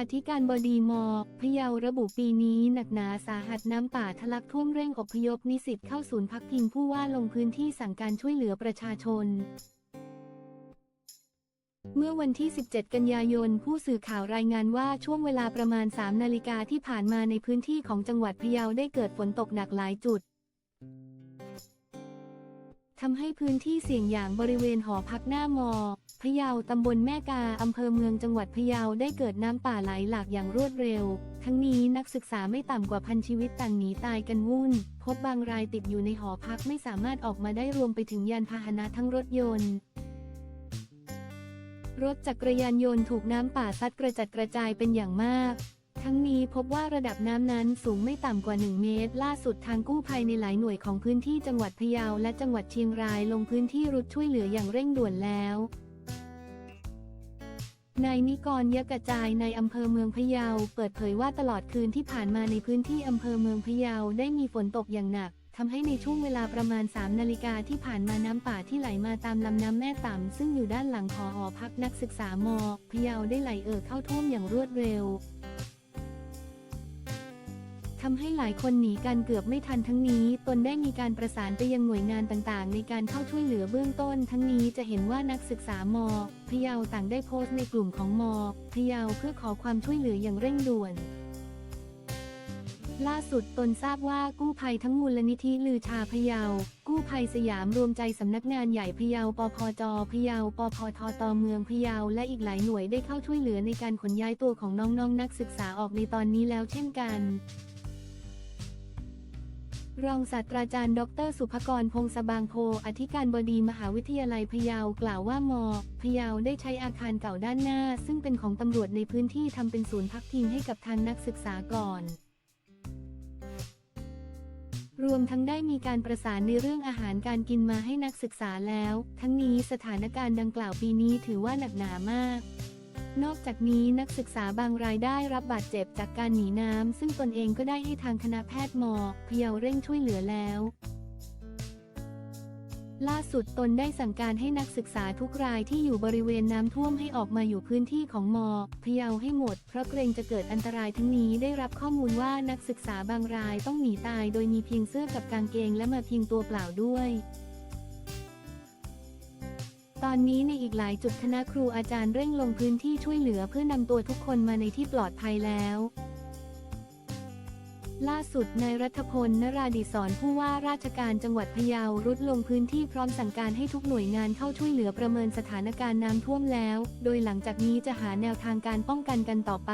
อธิการบดีมอพะเยาระบุปีนี้หนักหนาสาหัสน้ำป่าทะลักท่วมเร่งอพยพนิสิตเข้าศูนย์พักพิงผู้ว่าลงพื้นที่สั่งการช่วยเหลือประชาชน เมื่อวันที่ 17 กันยายน ผู้สื่อข่าวรายงานว่าช่วงเวลาประมาณ 3 นาฬิกาที่ผ่านมาในพื้นที่ของจังหวัดพะเยาได้เกิดฝนตกหนักหลายจุดทำให้พื้นที่เสี่ยงอย่างบริเวณหอพักหน้ามอะเยาตำบลแม่กาอำเภอเมืองจังหวัดพะเยาได้เกิดน้ำป่าไหลหลากอย่างรวดเร็ว ทั้งนี้นักศึกษาไม่ต่ำกว่าพันชีวิตต่างหนีตายกันวุ่น พบบางรายติดอยู่ในหอพักไม่สามารถออกมาได้รวมไปถึงยานพาหนะทั้งรถยนต์ รถจักรยานยนต์ถูกน้ำป่าซัดกระจัดกระจายเป็นอย่างมากทั้งนี้พบว่าระดับน้ำนั้นสูงไม่ต่ำกว่า 1 เมตร ล่าสุดทางกู้ภัยในหลายหน่วยของพื้นที่จังหวัดพะเยาและจังหวัดเชียงรายลงพื้นที่รุดช่วยเหลืออย่างเร่งด่วนแล้ว นายนิกรยะกระจายในอำเภอเมืองพะเยา เปิดเผยว่าตลอดคืนที่ผ่านมาในพื้นที่อำเภอเมืองพะเยาได้มีฝนตกอย่างหนักทำให้ในช่วงเวลาประมาณ 3 นาฬิกาที่ผ่านมาน้ำป่าที่ไหลมาตามลำน้ำแม่ต่ำซึ่งอยู่ด้านหลังขอหอพักนักศึกษามพะเยาได้ไหลเอ่อเข้าท่วมอย่างรวดเร็ว ทำให้หลายคนหนีกันเกือบไม่ทันทั้งนี้ ตนได้มีการประสานไปยังหน่วยงานต่างๆ ในการเข้าช่วยเหลือเบื้องต้น ทั้งนี้จะเห็นว่านักศึกษามอพะเยาต่างได้โพสต์ในกลุ่มของมอพะเยาเพื่อขอความช่วยเหลืออย่างเร่งด่วนล่าสุดตนทราบว่ากู้ภัยทั้งมูลนิธิลือชาพะเยา กู้ภัยสยามรวมใจสำนักงานใหญ่พะเยาปพจพะเยาปพทตเมืองพะเยาและอีกหลายหน่วยได้เข้าช่วยเหลือในการขนย้ายตัวของน้องๆนนักศึกษาออกในตอนนี้แล้วเช่นกัน รองศาสตราจารย์ดร สุภกรพงศบางโพ อธิการบดีมหาวิทยาลัยพะเยากล่าวว่ามอพะเยาได้ใช้อาคารเก่าด้านหน้า ซึ่งเป็นของตำรวจในพื้นที่ทำเป็นศูนย์พักพิงให้กับทางนักศึกษาก่อน รวมทั้งได้มีการประสานในเรื่องอาหารการกินมาให้นักศึกษาแล้ว ทั้งนี้สถานการณ์ดังกล่าวปีนี้ถือว่าหนักหนามาก นอกจากนี้นักศึกษาบางรายได้รับบาดเจ็บจากการหนีน้ำ ซึ่งตนเองก็ได้ให้ทางคณะแพทย์มอพยาเร่งช่วยเหลือแล้ว ล่าสุดตนได้สั่งการให้นักศึกษาทุกรายที่อยู่บริเวณน้ำท่วมให้ออกมาอยู่พื้นที่ของมอพยาให้หมด เพราะเกรงจะเกิดอันตรายทั้งนี้ได้รับข้อมูลว่านักศึกษาบางรายต้องหนีตาย โดยมีเพียงเสื้อกับกางเกงและมาเพียงตัวเปล่าด้วย ตอนนี้ในอีกหลายจุดคณะครูอาจารย์เร่งลงพื้นที่ช่วยเหลือเพื่อนำตัวทุกคนมาในที่ปลอดภัยแล้ว ล่าสุดนายรัฐพลนราดิศรผู้ว่าราชการจังหวัดพะเยารุดลงพื้นที่พร้อมสั่งการให้ทุกหน่วยงานเข้าช่วยเหลือประเมินสถานการณ์น้ำท่วมแล้ว โดยหลังจากนี้จะหาแนวทางการป้องกันกันต่อไป